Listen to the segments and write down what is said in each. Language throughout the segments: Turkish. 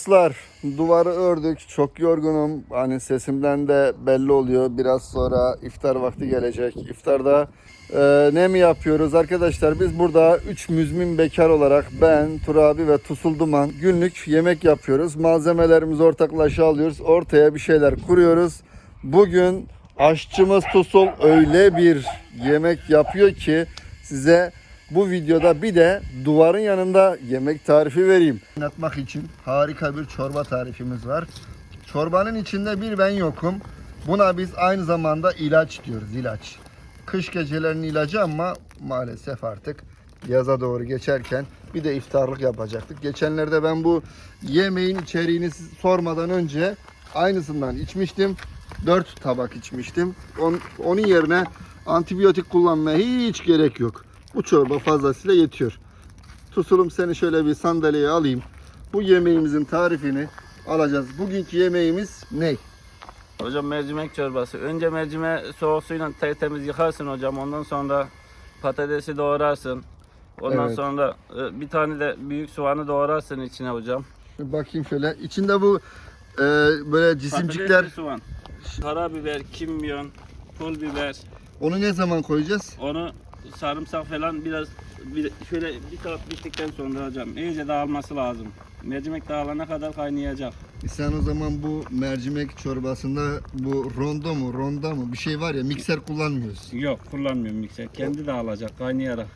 Dostlar duvarı ördük. Çok yorgunum. Hani sesimden de belli oluyor. Biraz sonra iftar vakti gelecek. İftarda e, ne mi yapıyoruz arkadaşlar? Biz burada 3 müzmin bekar olarak ben, Turabi ve Tusul Duman günlük yemek yapıyoruz. Malzemelerimizi ortaklaşa alıyoruz. Ortaya bir şeyler kuruyoruz. Bugün aşçımız Tusul öyle bir yemek yapıyor ki size bu videoda bir de duvarın yanında yemek tarifi vereyim. Anlatmak için harika bir çorba tarifimiz var. Çorbanın içinde bir ben yokum. Buna biz aynı zamanda ilaç diyoruz, ilaç. Kış gecelerinin ilacı ama maalesef artık yaza doğru geçerken bir de iftarlık yapacaktık. Geçenlerde ben bu yemeğin içeriğini sormadan önce aynısından içmiştim. 4 tabak içmiştim. On- onun yerine antibiyotik kullanmaya hiç gerek yok. Bu çorba fazlasıyla yetiyor. Tusulum seni şöyle bir sandalyeye alayım. Bu yemeğimizin tarifini alacağız. Bugünkü yemeğimiz ne? Hocam mercimek çorbası. Önce mercimeği soğuk suyla tertemiz yıkarsın hocam. Ondan sonra patatesi doğrarsın. Ondan Evet. sonra e, bir tane de büyük soğanı doğrarsın içine hocam. Bir bakayım şöyle. İçinde bu e, böyle cisimcikler. Patatesli soğan. Karabiber, kimyon, pul biber. Onu ne zaman koyacağız? Onu sarımsak falan biraz bir, şöyle bir saat piştikten sonra hocam iyice dağılması lazım. Mercimek dağılana kadar kaynayacak. Sen o zaman bu mercimek çorbasında bu rondo mu, ronda mı bir şey var ya mikser kullanmıyoruz. Yok kullanmıyorum mikser. Kendi dağılacak kaynayarak.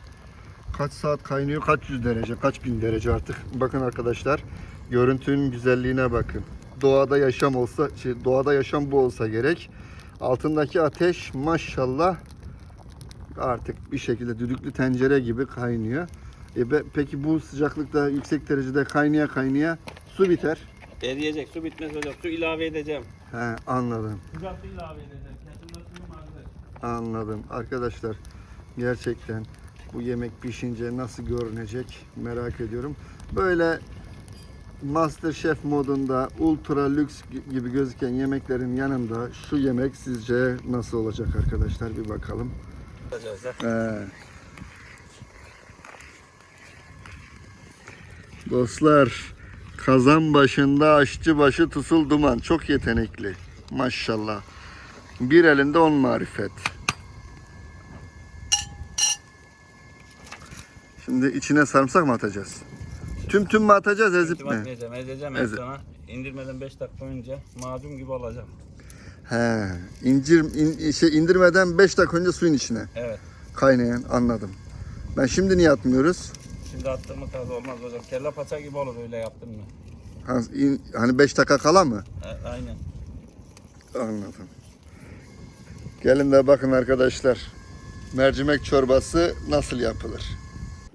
Kaç saat kaynıyor, kaç yüz derece, kaç bin derece artık. Bakın arkadaşlar, görüntünün güzelliğine bakın. Doğada yaşam olsa, şey, doğada yaşam bu olsa gerek. Altındaki ateş maşallah artık bir şekilde düdüklü tencere gibi kaynıyor. E be- peki bu sıcaklıkta yüksek derecede kaynaya kaynaya su biter. Eriyecek su bitmez hocam. Su ilave edeceğim. He anladım. Sıcak su ilave edeceğim. Kesinlikle suyum hazır. Anladım. Arkadaşlar gerçekten bu yemek pişince nasıl görünecek merak ediyorum. Böyle Masterchef modunda ultra lüks gibi gözüken yemeklerin yanında şu yemek sizce nasıl olacak arkadaşlar bir bakalım. Ee, Dostlar kazan başında aşçı başı tusul duman çok yetenekli maşallah. Bir elinde on marifet. Şimdi içine sarımsak mı atacağız? Tüm tüm mü atacağız ezip mi? Ezeceğim, ezeceğim en Eze-. İndirmeden 5 dakika önce macun gibi olacak. He, incir in- şey indirmeden 5 dakika önce suyun içine Evet. kaynayan anladım. Ben şimdi niye atmıyoruz? Şimdi attığımı tadı olmaz hocam. Kelle paça gibi olur öyle yaptın mı? Ha, in- hani 5 dakika kala mı? Aynen. Anladım. Gelin de bakın arkadaşlar. Mercimek çorbası nasıl yapılır?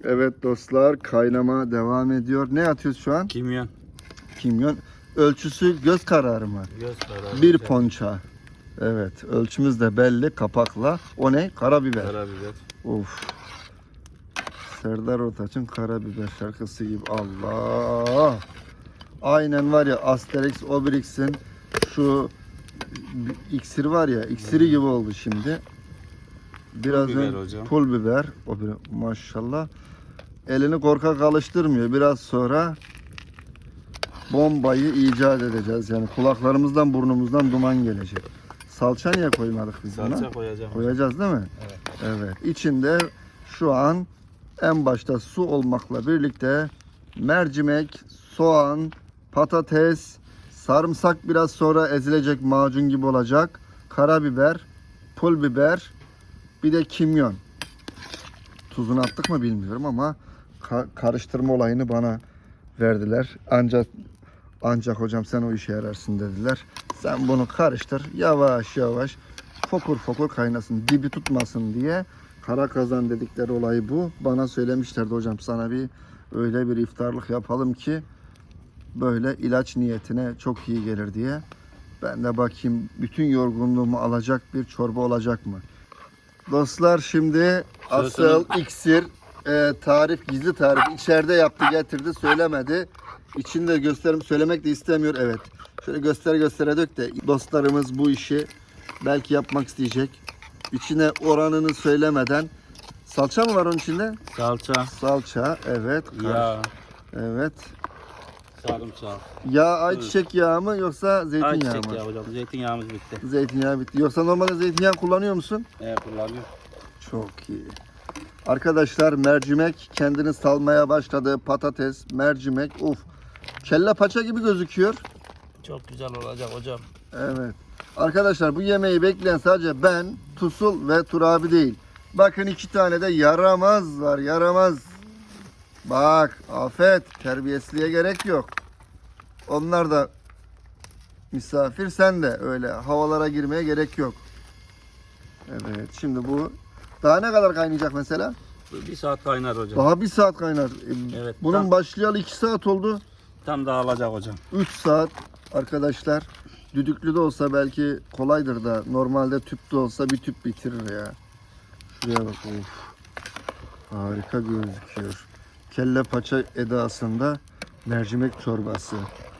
Evet dostlar kaynama devam ediyor. Ne atıyoruz şu an? Kimyon. Kimyon. Ölçüsü göz kararı mı? Göz kararı. Bir ponça. Evet ölçümüz de belli kapakla. O ne? Karabiber. Karabiber. Of. Serdar Ortaç'ın Karabiber şarkısı gibi. Allah. Aynen var ya Asterix Obelix'in şu iksir var ya iksiri gibi oldu şimdi. Biraz biber ön- hocam. pul biber. O bir, maşallah. Elini korkak alıştırmıyor. Biraz sonra bombayı icat edeceğiz. Yani kulaklarımızdan burnumuzdan duman gelecek. Salça niye koymadık biz buna? Salça koyacağım. Koyacağız değil mi? Evet. Evet. İçinde şu an en başta su olmakla birlikte mercimek, soğan, patates, sarımsak biraz sonra ezilecek macun gibi olacak. Karabiber, pul biber, bir de kimyon. Tuzunu attık mı bilmiyorum ama ka- karıştırma olayını bana verdiler. Ancak ancak hocam sen o işe yararsın dediler. Sen bunu karıştır yavaş yavaş fokur fokur kaynasın dibi tutmasın diye kara kazan dedikleri olay bu. Bana söylemişlerdi hocam sana bir öyle bir iftarlık yapalım ki böyle ilaç niyetine çok iyi gelir diye. Ben de bakayım bütün yorgunluğumu alacak bir çorba olacak mı? Dostlar şimdi asıl iksir e, tarif gizli tarif içeride yaptı getirdi söylemedi. İçinde gösterim söylemek de istemiyor evet. Şöyle göster göstere dök de dostlarımız bu işi belki yapmak isteyecek. İçine oranını söylemeden salça mı var onun içinde? Salça. Salça evet. kar- Yağ. Evet. sarımsak, Yağ ayçiçek yağı mı yoksa zeytinyağı ayçiçek mı? yağı hocam. Zeytinyağımız bitti. Zeytinyağı bitti. Yoksa normalde zeytinyağı kullanıyor musun? Evet kullanıyor. Çok iyi. Arkadaşlar mercimek kendini salmaya başladı. Patates, mercimek. Uf. Kelle paça gibi gözüküyor. Çok güzel olacak hocam. Evet. Arkadaşlar bu yemeği bekleyen sadece ben, Tusul ve Turabi değil. Bakın iki tane de yaramaz var. Yaramaz. Bak afet. Terbiyesizliğe gerek yok. Onlar da misafir sen de öyle havalara girmeye gerek yok. Evet şimdi bu daha ne kadar kaynayacak mesela? Bir saat kaynar hocam. Daha bir saat kaynar. Evet, Bunun tam- başlayalı iki saat oldu. Tam dağılacak hocam. 3 saat arkadaşlar. Düdüklü de olsa belki kolaydır da normalde tüpte olsa bir tüp bitirir ya. Şuraya bak of. Harika gözüküyor. Kelle paça edasında mercimek çorbası.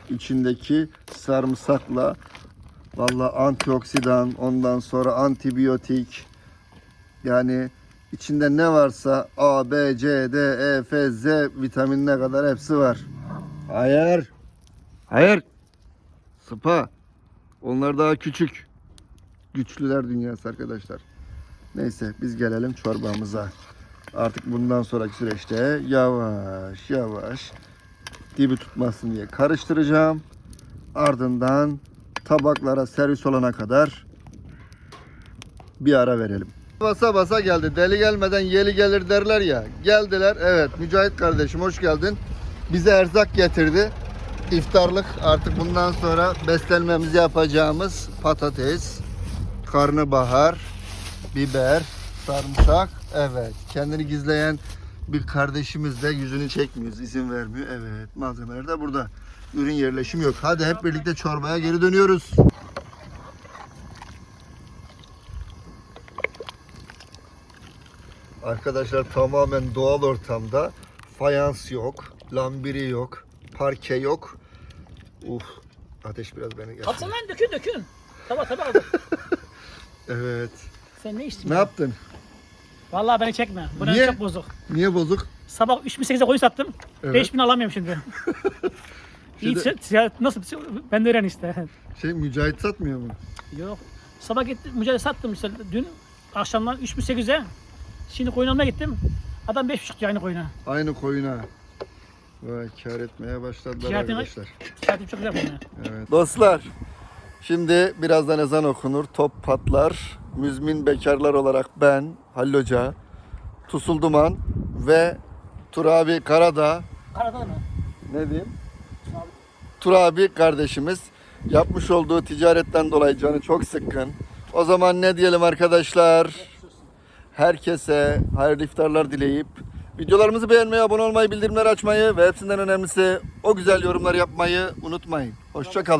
İçindeki sarımsakla valla antioksidan ondan sonra antibiyotik yani içinde ne varsa A, B, C, D, E, F, Z vitaminine kadar hepsi var. Hayır. Hayır. Sıpa. Onlar daha küçük. Güçlüler dünyası arkadaşlar. Neyse biz gelelim çorbamıza. Artık bundan sonraki süreçte yavaş yavaş dibi tutmasın diye karıştıracağım. Ardından tabaklara servis olana kadar bir ara verelim. Basa basa geldi. Deli gelmeden yeli gelir derler ya. Geldiler. Evet Mücahit kardeşim hoş geldin. Bize erzak getirdi. İftarlık artık bundan sonra beslenmemizi yapacağımız patates, karnabahar, biber, sarımsak. Evet. Kendini gizleyen bir kardeşimiz de yüzünü çekmiyor, izin vermiyor. Evet. Malzemeler de burada. Ürün yerleşimi yok. Hadi hep birlikte çorbaya geri dönüyoruz. Arkadaşlar tamamen doğal ortamda fayans yok, lambiri yok, parke yok. Uf, ateş biraz beni geldi. Atsana lan dökün dökün. Tamam tamam. Evet. Sen ne içtin? Ne yaptın? Vallahi beni çekme. Bu Niye? çok bozuk. Niye bozuk? Sabah 3008'e koyu sattım. Evet. 5000 alamıyorum şimdi. İyi ticaret nasıl? Ben de öğren işte. Şey Mücahit satmıyor mu? Yok. Sabah gittim mücadele sattım işte dün akşamdan 3800'e. Şimdi koyun almaya gittim. Adam 5.5 diyor aynı koyuna. Aynı koyuna. Vay kar etmeye başladılar Ticaretin- arkadaşlar. Ticaretim çok güzel koyuna. Evet. Dostlar, şimdi birazdan ezan okunur, top patlar. Müzmin bekarlar olarak ben, Halil Hoca, Tusul Duman ve Turabi Karadağ, Karadağ mı? ne diyeyim? Turabi kardeşimiz yapmış olduğu ticaretten dolayı canı çok sıkkın. O zaman ne diyelim arkadaşlar? Herkese hayırlı iftarlar dileyip videolarımızı beğenmeyi, abone olmayı, bildirimleri açmayı ve hepsinden önemlisi o güzel yorumlar yapmayı unutmayın. Hoşça kalın.